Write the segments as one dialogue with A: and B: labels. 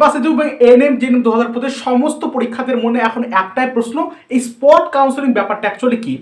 A: Pass এবং N M gen M দু হাজার পঁচিশ সমস্ত পরীক্ষাদের মনে এখন একটাই প্রশ্ন, এই স্পট কাউন্সেলিং ব্যাপারটা অ্যাকচুয়ালি কি?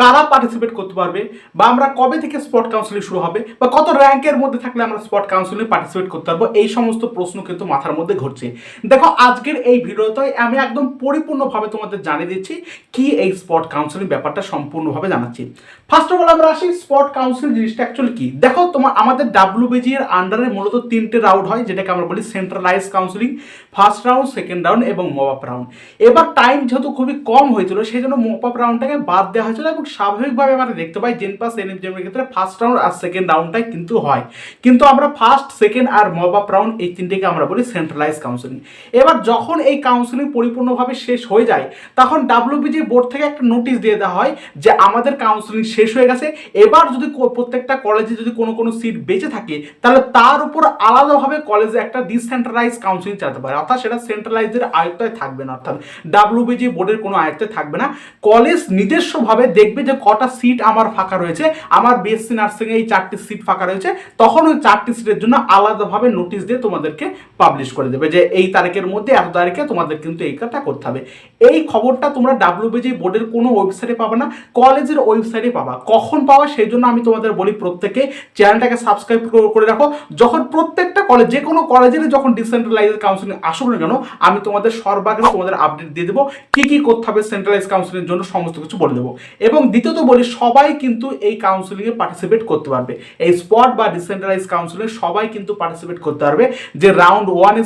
A: কারা পার্টিসিপেট করতে পারবে? বা আমরা কবে থেকে স্পট কাউন্সিলিং শুরু হবে? বা কত র্যাঙ্কের মধ্যে থাকলে আমরা স্পট কাউন্সিলিং পার্টিসিপেট করতে পারব? এই সমস্ত প্রশ্ন কিন্তু মাথার মধ্যে ঘটছে দেখো, আজকের এই ভিডিওতে আমি একদম পরিপূর্ণভাবে তোমাদের জানিয়ে দিচ্ছি কি এই স্পট কাউন্সিলিং ব্যাপারটা সম্পূর্ণভাবে জানাচ্ছি। ফার্স্ট অফ অল আমরা আসি স্পট কাউন্সিল জিনিসটা অ্যাকচুয়ালি কি? দেখো, তোমার আমাদের ডাব্লিউবিজি এর আন্ডারে মূলত তিনটে রাউন্ড হয়, যেটাকে আমরা বলি centralise counselling first round second round এবং মপ আপ রাউন্ড এবার টাইম যেহেতু খুবই কম হয়েছিল, সেই জন্য মপ আপ রাউন্ডটাকে বাদ দেওয়া হয়েছিল এবং স্বাভাবিকভাবে আমরা দেখতে পাই জেন পাস এন এর ক্ষেত্রে ফার্স্ট রাউন্ড আর সেকেন্ড রাউন্ডটাই কিন্তু হয়। কিন্তু আমরা ফার্স্ট সেকেন্ড আর মপ আপ রাউন্ড এই তিনটিকে আমরা বলি সেন্ট্রালাইজ কাউন্সিলিং এবার যখন এই কাউন্সিলিং পরিপূর্ণভাবে শেষ হয়ে যায়, তখন ডাব্লিউবিজি বোর্ড থেকে একটা নোটিশ দিয়ে দেওয়া হয় যে আমাদের কাউন্সিলিং শেষ হয়ে গেছে। এবার যদি প্রত্যেকটা কলেজে যদি কোনো কোনো সিট বেঁচে থাকে, তাহলে তার উপর আলাদাভাবে কলেজে একটা ডিসেন্ট্রালাইজ কাউন্সিলিং চালাতে পারে। অর্থাৎ সেটা সেন্ট্রালাইজের আয়ত্তায় থাকবে না। অর্থাৎ ডাব্লিউবিজি বোর্ডের কোনো আয়ত্তে থাকবে না। কলেজ নিজস্বভাবে দেখবে যে কটা সিট আমার ফাঁকা রয়েছে। আমার বিএসসি নার্সিং এই চারটি সিট ফাঁকা রয়েছে। তখন ওই চারটি সিটের জন্য আলাদাভাবে নোটিশ দিয়ে তোমাদেরকে পাবলিশ করে দেবে যে এই তারিখের মধ্যে, এত তারিখে তোমাদের কিন্তু এই কাজটা করতে হবে। এই খবরটা তোমরা ডাব্লিউবিজি বোর্ডের কোনো ওয়েবসাইটে পাবে না, কলেজের ওয়েবসাইটে পাবা। কখন পাওয়া সেই জন্য আমি তোমাদের বলি প্রত্যেকে চ্যানেলটাকে সাবস্ক্রাইব করে রাখো। যখন প্রত্যেকটা কলেজ যে কোনো কলেজের যখন ডিসেন্ট্রালাইজ কাউন্সিলিং আসুক না কেন, আমি তোমাদের সর্বাগ্রে তোমাদের আপডেট দিয়ে দেবো। কী কী করতে হবে সেন্ট্রালাইজ কাউন্সিলিং জন্য সমস্ত কিছু বলে দেবো। এবং দ্বিতীয়ত বলি, সবাই কিন্তু এই কাউন্সিলিংয়ে পার্টিসিপেট করতে পারবে। এই স্পট বা ডিসেন্ট্রালাইজ কাউন্সিলিং সবাই কিন্তু পার্টিসিপেট করতে পারবে। যে রাউন্ড ওয়ানে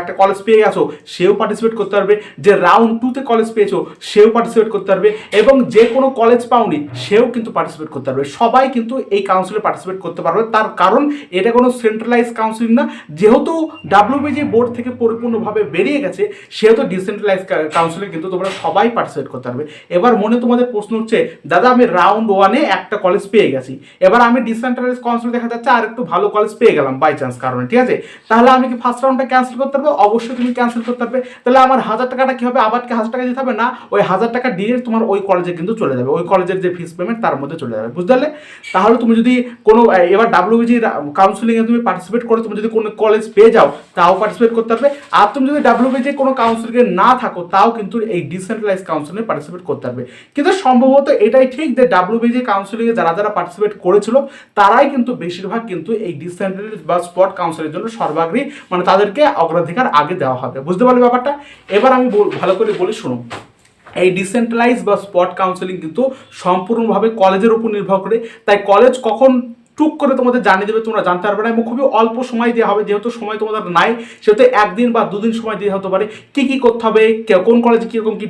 A: একটা কলেজ পেয়ে গেছো, সেও পার্টিসিপেট করতে পারবে। যে রাউন্ড টুতে কলেজ পেয়েছ, সেও পার্টিসিপেট করতে পারবে। এবং যে কোনো কলেজ পাওনি, সেও কিন্তু পার্টিসিপেট করতে পারবে। সবাই কিন্তু এই কাউন্সিলে পার্টিসিপেট করতে পারবে। তার কারণ, এটা কোনো সেন্ট্রালাইজ কাউন্সিলিং না। যেহেতু ডাব্লিউবিজি বোর্ড থেকে পরিপূর্ণভাবে বেরিয়ে গেছে, সেহেতু ডিসেন্ট্রালাইজ কাউন্সিলে কিন্তু তোমরা সবাই পার্টিসিপেট করতে পারবে। এবার মনে তোমাদের প্রশ্ন হচ্ছে দাদা, আমি রাউন্ড ওয়ানে একটা কলেজ পেয়ে গেছি। এবার আমি ডিসেন্ট্রালাইজ কাউন্সিল দেখা যাচ্ছে আর একটু ভালো কলেজ পেয়ে গেলাম বাই চান্স কারণে, ঠিক আছে? তাহলে আমি কি ফার্স্ট রাউন্ডটা ক্যান্সেল করতে পারব? অবশ্যই তুমি ক্যান্সেল করতে পারবে। তাহলে আমার হাজার টাকাটা কি হবে আবার কি হাজার টাকা দিতে হবে? না, ওই হাজার টাকা দিয়ে তোমার ওই কলেজে কিন্তু চলে যাবে। ওই কলেজের যে ফিস পেমেন্ট তার মধ্যে চলে যাবে। বুঝতে পারলে? তাহলে তুমি যদি কোনো এবার ডাব্লিউবিজি কাউন্সিলিং এ তুমি পার্টিসিপেট করো, তুমি যদি কোনো কলেজ পেয়ে যাও, তাও পার্টিসিপেট করতে পারবে। আর তুমি যদি ডাব্লিউবিজি কোনো কাউন্সিলিংয়ে না থাকো, তাও কিন্তু এই ডিসেন্ট্রালাইজ কাউন্সিলিং এ পার্টিসিপেট করতে পারবে। কিন্তু সম্ভবত এটাই ঠিক যে ডাব্লিউবিজি কাউন্সিলিং এ যারা যারা পার্টিসিপেট করেছিল, তারাই কিন্তু বেশিরভাগ কিন্তু এই ডিসেন্ট্রালাইজ বা স্পট কাউন্সিলের জন্য সর্বাগ্রী মানে তাদেরকে অগ্রাধিকার আগে দেওয়া হবে। বুঝতে পারলে ব্যাপারটা? এবার আমি ভালো করে বলি, শুনুন। এই ডিসেন্ট্রালাইজ বা স্পট কাউন্সিলিং কিন্তু সম্পূর্ণভাবে কলেজের উপর নির্ভর করে। তাই কলেজ কখন টুক করে তোমাদের জানিয়ে দেবে, তোমরা জানতে পারবে না এবং খুবই অল্প সময় দেওয়া হবে, যেহেতু সময় তোমাদের নাই, সেহেতু একদিন বা দুদিন সময় দিয়ে হতে পারে। কি কি করতে হবে কোন কলেজে কীরকম কি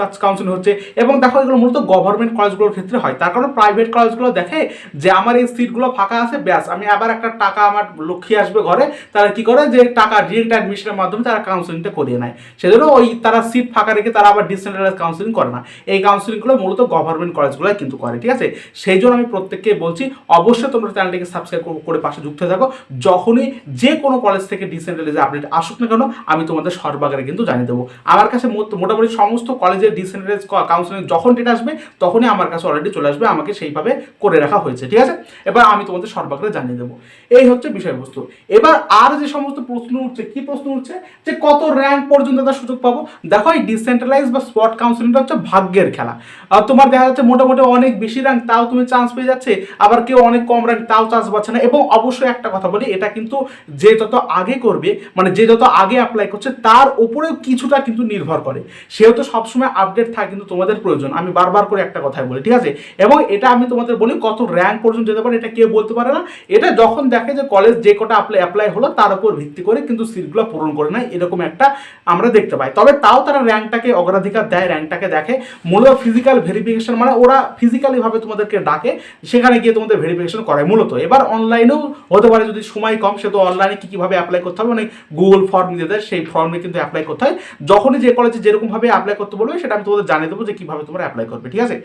A: কাজ কাউন্সিলিং হচ্ছে, এবং দেখো এগুলো মূলত গভর্নমেন্ট কলেজগুলোর ক্ষেত্রে হয়। তার কারণে প্রাইভেট কলেজগুলো দেখে যে আমার এই সিটগুলো ফাঁকা আছে, ব্যাস, আমি আবার একটা টাকা আমার লক্ষ্মী আসবে ঘরে, তারা কি করে যে টাকা ডিরেক্ট অ্যাডমিশনের মাধ্যমে তারা কাউন্সিলিংটা করিয়ে নেয়। সেজন্য ওই তারা সিট ফাঁকা রেখে তারা আবার ডিসেন্ট্রালাইজ কাউন্সিলিং করে না। এই কাউন্সিলিংগুলো মূলত গভর্নমেন্ট কলেজগুলোই কিন্তু করে, ঠিক আছে? সেই জন্য আমি প্রত্যেককে বলছি, অবশ্যই তোমরা চ্যানেলটিকে সাবস্ক্রাইব করে পাশে যুক্ত থাকো। যখনই যে কোনো কলেজ থেকে ডিসেন্ট্রালাইজ আপডেট আসুক না কেন, আমি তোমাদের সর্বাগ্রে কিন্তু জানিয়ে দেবো। আমার কাছে মোটামুটি সমস্ত কলেজের ডিসেন্ট্রালাইজ কাউন্সিলিং যখন ডেট আসবে, তখনই আমার কাছে অলরেডি চলে আসবে, আমাকে সেইভাবে করে রাখা হয়েছে, ঠিক আছে? এবার আমি তোমাদের সর্বাগ্রে জানিয়ে দেবো। এই হচ্ছে বিষয়বস্তু। এবার আর যে সমস্ত প্রশ্ন উঠছে, কি প্রশ্ন উঠছে? যে কত র্যাঙ্ক পর্যন্ত তার সুযোগ পাবো? দেখো, এই ডিসেন্ট্রালাইজ বা স্পট কাউন্সিলিংটা হচ্ছে ভাগ্যের খেলা। আর তোমার দেখা যাচ্ছে মোটামুটি অনেক বেশি র্যাঙ্ক তাও তুমি চান্স পেয়ে যাচ্ছে। আবার কেউ অনেক কম র্যাঙ্ক তাও চান্স পাচ্ছে না। এবং অবশ্যই একটা কথা বলি, এটা কিন্তু যে যত আগে করবে মানে যে যত আগে অ্যাপ্লাই করছে, তার উপরেও কিছুটা কিন্তু নির্ভর করে। সেও তো সবসময় আপডেট থাকে কিন্তু তোমাদের প্রয়োজন। আমি বারবার করে একটা কথাই বলি, ঠিক আছে? এবং এটা আমি তোমাদের বলি, কত র্যাঙ্ক পর্যন্ত যেতে পারে, এটা কেউ বলতে পারে না। এটা যখন দেখে যে কলেজ যে কটা অ্যাপ্লাই অ্যাপ্লাই হলো, তার উপর ভিত্তি করে কিন্তু সিটগুলো পূরণ করে নেয়, এরকম একটা আমরা দেখতে পাই। তবে তাও তারা র্যাঙ্কটাকে অগ্রাধিকার দেয় র্যাঙ্কটাকে দেখে। মূলত ফিজিক্যাল ভেরিফিকেশন মানে ওরা ফিজিক্যালি ভাবে তোমাদেরকে ডাকে, সেখানে গিয়ে তোমাদের ভেরিফিকেশন করায়। মূলত। এবার অনলাইনেও হতে পারে যদি সময় কম, সে তো অনলাইনে কী কীভাবে অ্যাপ্লাই করতে হবে? মানে গুগল ফর্ম দিয়ে দেয় সেই ফর্মে কিন্তু অ্যাপ্লাই করতে হয়। যখনই যে কলেজে যেরকমভাবে অ্যাপ্লাই করতে বলবে, সেটা আমি তোমাদের জানিয়ে দেবো যে কীভাবে তোমরা অ্যাপ্লাই করবে, ঠিক আছে?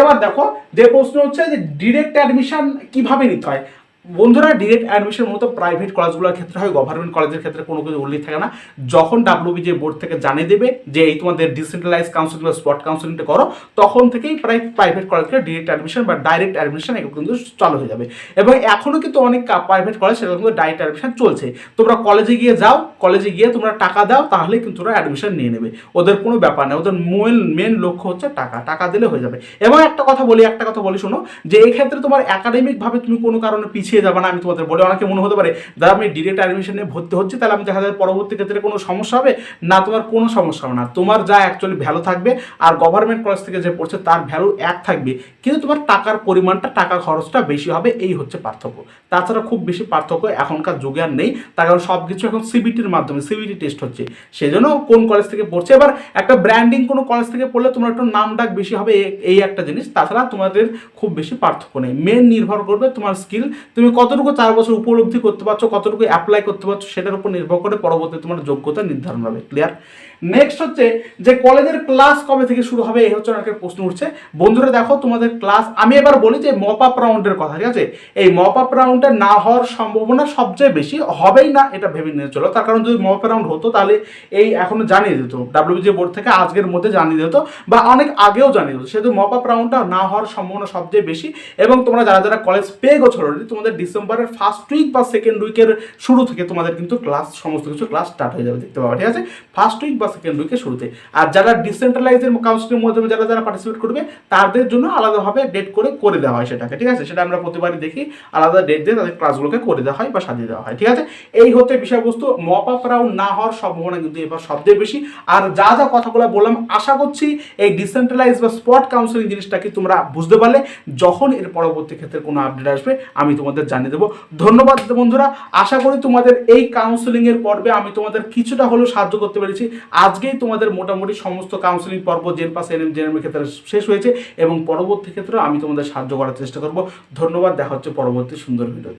A: এবার দেখো, যে প্রশ্ন হচ্ছে যে ডিরেক্ট অ্যাডমিশন কীভাবে নিতে হয়? বন্ধুরা ডিরেক্ট অ্যাডমিশন মতো প্রাইভেট কলেজগুলোর ক্ষেত্রে হয় গভর্নমেন্ট কলেজের ক্ষেত্রে কোনো কিছু উল্লেখ থাকে না। যখন ডাব্লিউবিজে বোর্ড থেকে জানিয়ে দেবে যে এই তোমাদের ডিসেন্ট্রালাইজ কাউন্সিলিং বা স্পট কাউন্সিলিংটা করো, তখন থেকেই প্রায় প্রাইভেট কলেজকে ডিরেক্ট অ্যাডমিশন বা ডাইরেক্ট অ্যাডমিশন এগুলো কিন্তু চালু হয়ে যাবে। এবং এখনও কিন্তু অনেক প্রাইভেট কলেজ সেগুলো কিন্তু ডাইরেক্ট অ্যাডমিশন চলছে। তোমরা কলেজে গিয়ে যাও কলেজে গিয়ে তোমরা টাকা দাও, তাহলেই কিন্তু তোমরা অ্যাডমিশন নিয়ে নেবে। ওদের কোনো ব্যাপার নেই ওদের মেন মেন লক্ষ্য হচ্ছে টাকা টাকা দিলে হয়ে যাবে। এবং একটা কথা বলি, একটা কথা বলি শোনো, যে এই ক্ষেত্রে তোমার একাডেমিকভাবে তুমি কোনো কারণে পিছিয়ে যাবে না, আমি তোমাদের বলে। অনেকে মনে হতে পারে, দাদা আমি ডিরেক্ট অ্যাডমিশনে ভর্তি হচ্ছে, তাহলে আমি দেখা যায় পরবর্তী ক্ষেত্রে কোনো সমস্যা হবে? না, তোমার কোনো সমস্যা হবে না। তোমার যা অ্যাকচুয়ালি ভ্যালু থাকবে আর গভর্নমেন্ট কলেজ থেকে যে পড়ছে, তার ভ্যালু এক থাকবে। কিন্তু তোমার টাকার পরিমাণটা টাকা খরচটা বেশি হবে, এই হচ্ছে পার্থক্য। তাছাড়া খুব বেশি পার্থক্য এখনকার যুগে আর নেই। তার কারণ সব কিছু এখন সিবিটির মাধ্যমে সিবিটি টেস্ট হচ্ছে। সেজন্য কোন কলেজ থেকে পড়ছে? এবার একটা ব্র্যান্ডিং কোনো কলেজ থেকে পড়লে তোমার একটু নাম ডাক বেশি হবে এই একটা জিনিস। তাছাড়া তোমাদের খুব বেশি পার্থক্য নেই। মেন নির্ভর করবে তোমার স্কিল তুমি কতটুকু চার বছর উপলব্ধি করতে পারছ, কতটুকু অ্যাপ্লাই করতে পারছ, সেটার উপর নির্ভর করে পরবর্তী তোমার যোগ্যতা নির্ধারণ হবে ক্লিয়ার নেক্সট হচ্ছে যে কলেজের ক্লাস কবে থেকে শুরু হবে, এই হচ্ছে অনেকের প্রশ্ন উঠছে। বন্ধুরা দেখো, তোমাদের ক্লাস আমি এবার বলি যে মপ আপ রাউন্ডের কথা, ঠিক আছে? এই মপ আপ রাউন্ডে না হওয়ার সম্ভাবনা সবচেয়ে বেশি হবেই না, এটা ভেবে নিয়ে চলো। তার কারণ যদি মপ রাউন্ড হতো, তাহলে এই এখনও জানিয়ে দিত ডাব্লিউবিজি বোর্ড থেকে আজকের মধ্যে জানিয়ে দিত, বা অনেক আগেও জানিয়ে দিত। সেহেতু মপ আপ রাউন্ডটা না হওয়ার সম্ভাবনা সবচেয়ে বেশি, এবং তোমরা যারা যারা কলেজ পেয়ে গেছো তোমাদের ডিসেম্বরের ফার্স্ট উইক বা সেকেন্ড উইকের শুরু থেকে তোমাদের কিন্তু ক্লাস সমস্ত কিছু ক্লাস স্টার্ট হয়ে যাবে, দেখতে পাবে, ঠিক আছে? ফার্স্ট উইক বা সেকেন্ড উইকের শুরুতে। আর যারা ডিসেন্ট্রালাইজের কাউন্সিলের মাধ্যমে যারা যারা পার্টিসিপেট করবে, তাদের জন্য আলাদাভাবে ডেট করে করে দেওয়া হয় সেটাকে, ঠিক আছে? সেটা আমরা প্রতিবারই দেখি, আলাদা ডেট দিয়ে তাদের ক্লাসগুলোকে করে দেওয়া হয় বা সাজিয়ে দেওয়া হয়, ঠিক আছে? এই হতে বিষয়বস্তু। মপ আপ রাউন্ড না হওয়ার সম্ভাবনা কিন্তু এবার সবচেয়ে বেশি। আর যা যা কথাগুলো বললাম, আশা করছি এই ডিসেন্ট্রালাইজ বা স্পট কাউন্সিলিং জিনিসটাকে তোমরা বুঝতে পারলে? যখন এর পরবর্তী ক্ষেত্রে কোনো আপডেট আসবে, আমি তোমাদের জানিয়ে দেবো। ধন্যবাদ বন্ধুরা, আশা করি তোমাদের এই কাউন্সেলিংয়ের পর্বে আমি তোমাদের কিছুটা হলেও সাহায্য করতে পেরেছি। আজকেই তোমাদের মোটামুটি সমস্ত কাউন্সেলিং পর্ব জেন পাস এনএম জেনএমের ক্ষেত্রে শেষ হয়েছে এবং পরবর্তী ক্ষেত্রে আমি তোমাদের সাহায্য করার চেষ্টা করব। ধন্যবাদ, দেখা হচ্ছে পরবর্তী সুন্দর ভিডিও